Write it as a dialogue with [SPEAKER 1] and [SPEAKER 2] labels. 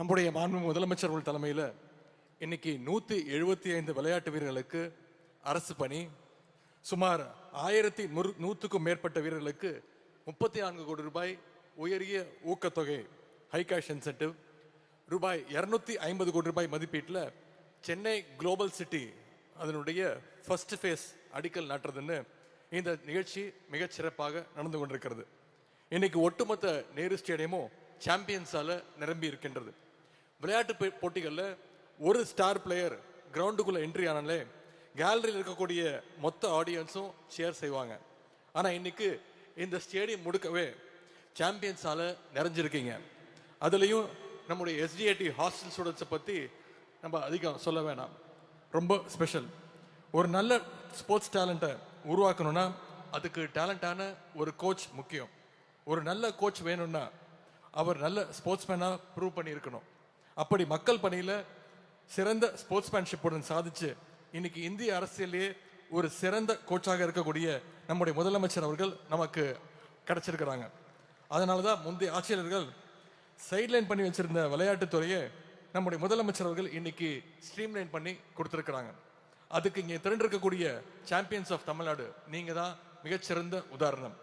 [SPEAKER 1] நம்முடைய மாண்பு முதலமைச்சர் அவர்கள் தலைமையில் இன்னைக்கு நூற்றி எழுபத்தி ஐந்து விளையாட்டு வீரர்களுக்கு அரசு பணி. சுமார் ஆயிரத்தி நூறு நூற்றுக்கும் மேற்பட்ட வீரர்களுக்கு முப்பத்தி நான்கு கோடி ரூபாய் உயரிய ஊக்கத்தொகை ஹை கேஷ் இன்சென்டிவ் ரூபாய் இரநூத்தி ஐம்பது கோடி ரூபாய் மதிப்பீட்டில் சென்னை குளோபல் சிட்டி அதனுடைய ஃபர்ஸ்ட் ஃபேஸ் அடிக்கல் நாட்டுறதுன்னு இந்த நிகழ்ச்சி மிகச்சிறப்பாக நடந்து கொண்டிருக்கிறது. இன்னைக்கு ஒட்டுமொத்த நேரு ஸ்டேடியமும் சாம்பியன்ஸால நிரம்பி இருக்கின்றது. விளையாட்டு போட்டிகளில் ஒரு ஸ்டார் பிளேயர் கிரவுண்டுக்குள்ளே என்ட்ரி ஆனாலே கேலரியில் இருக்கக்கூடிய மொத்த ஆடியன்ஸும் ஷேர் செய்வாங்க. ஆனால் இன்னைக்கு இந்த ஸ்டேடியம் முடுக்கவே சாம்பியன்ஸால் நிறைஞ்சிருக்கீங்க. அதுலேயும் நம்முடைய எஸ்டிஐடி ஹாஸ்டல் ஸ்டூடெண்ட்ஸை பற்றி நம்ம அதிகம் சொல்ல வேணாம். ரொம்ப ஸ்பெஷல் ஒரு நல்ல ஸ்போர்ட்ஸ் டேலண்ட்டை உருவாக்கணும்னா அதுக்கு டேலண்டான ஒரு கோச் முக்கியம். ஒரு நல்ல கோச் வேணும்னா அவர் நல்ல ஸ்போர்ட்ஸ்மேனாக ப்ரூவ் பண்ணியிருக்கணும். அப்படி மக்கள் பணியில் சிறந்த ஸ்போர்ட்ஸ்மேன்ஷிப்புடன் சாதிச்சு இன்னைக்கு இந்திய அரசியலே ஒரு சிறந்த கோச்சாக இருக்கக்கூடிய நம்முடைய முதலமைச்சர் அவர்கள் நமக்கு கிடைச்சிருக்கிறாங்க. அதனால தான் முந்தைய ஆட்சியாளர்கள் சைட்லைன் பண்ணி வச்சிருந்த விளையாட்டுத்துறையை நம்முடைய முதலமைச்சர் அவர்கள் இன்னைக்கு ஸ்ட்ரீம்லைன் பண்ணி கொடுத்துருக்குறாங்க. அதுக்கு இங்கே திரண்டிருக்கக்கூடிய சாம்பியன்ஸ் ஆஃப் தமிழ்நாடு நீங்கள் தான் மிகச்சிறந்த உதாரணம்.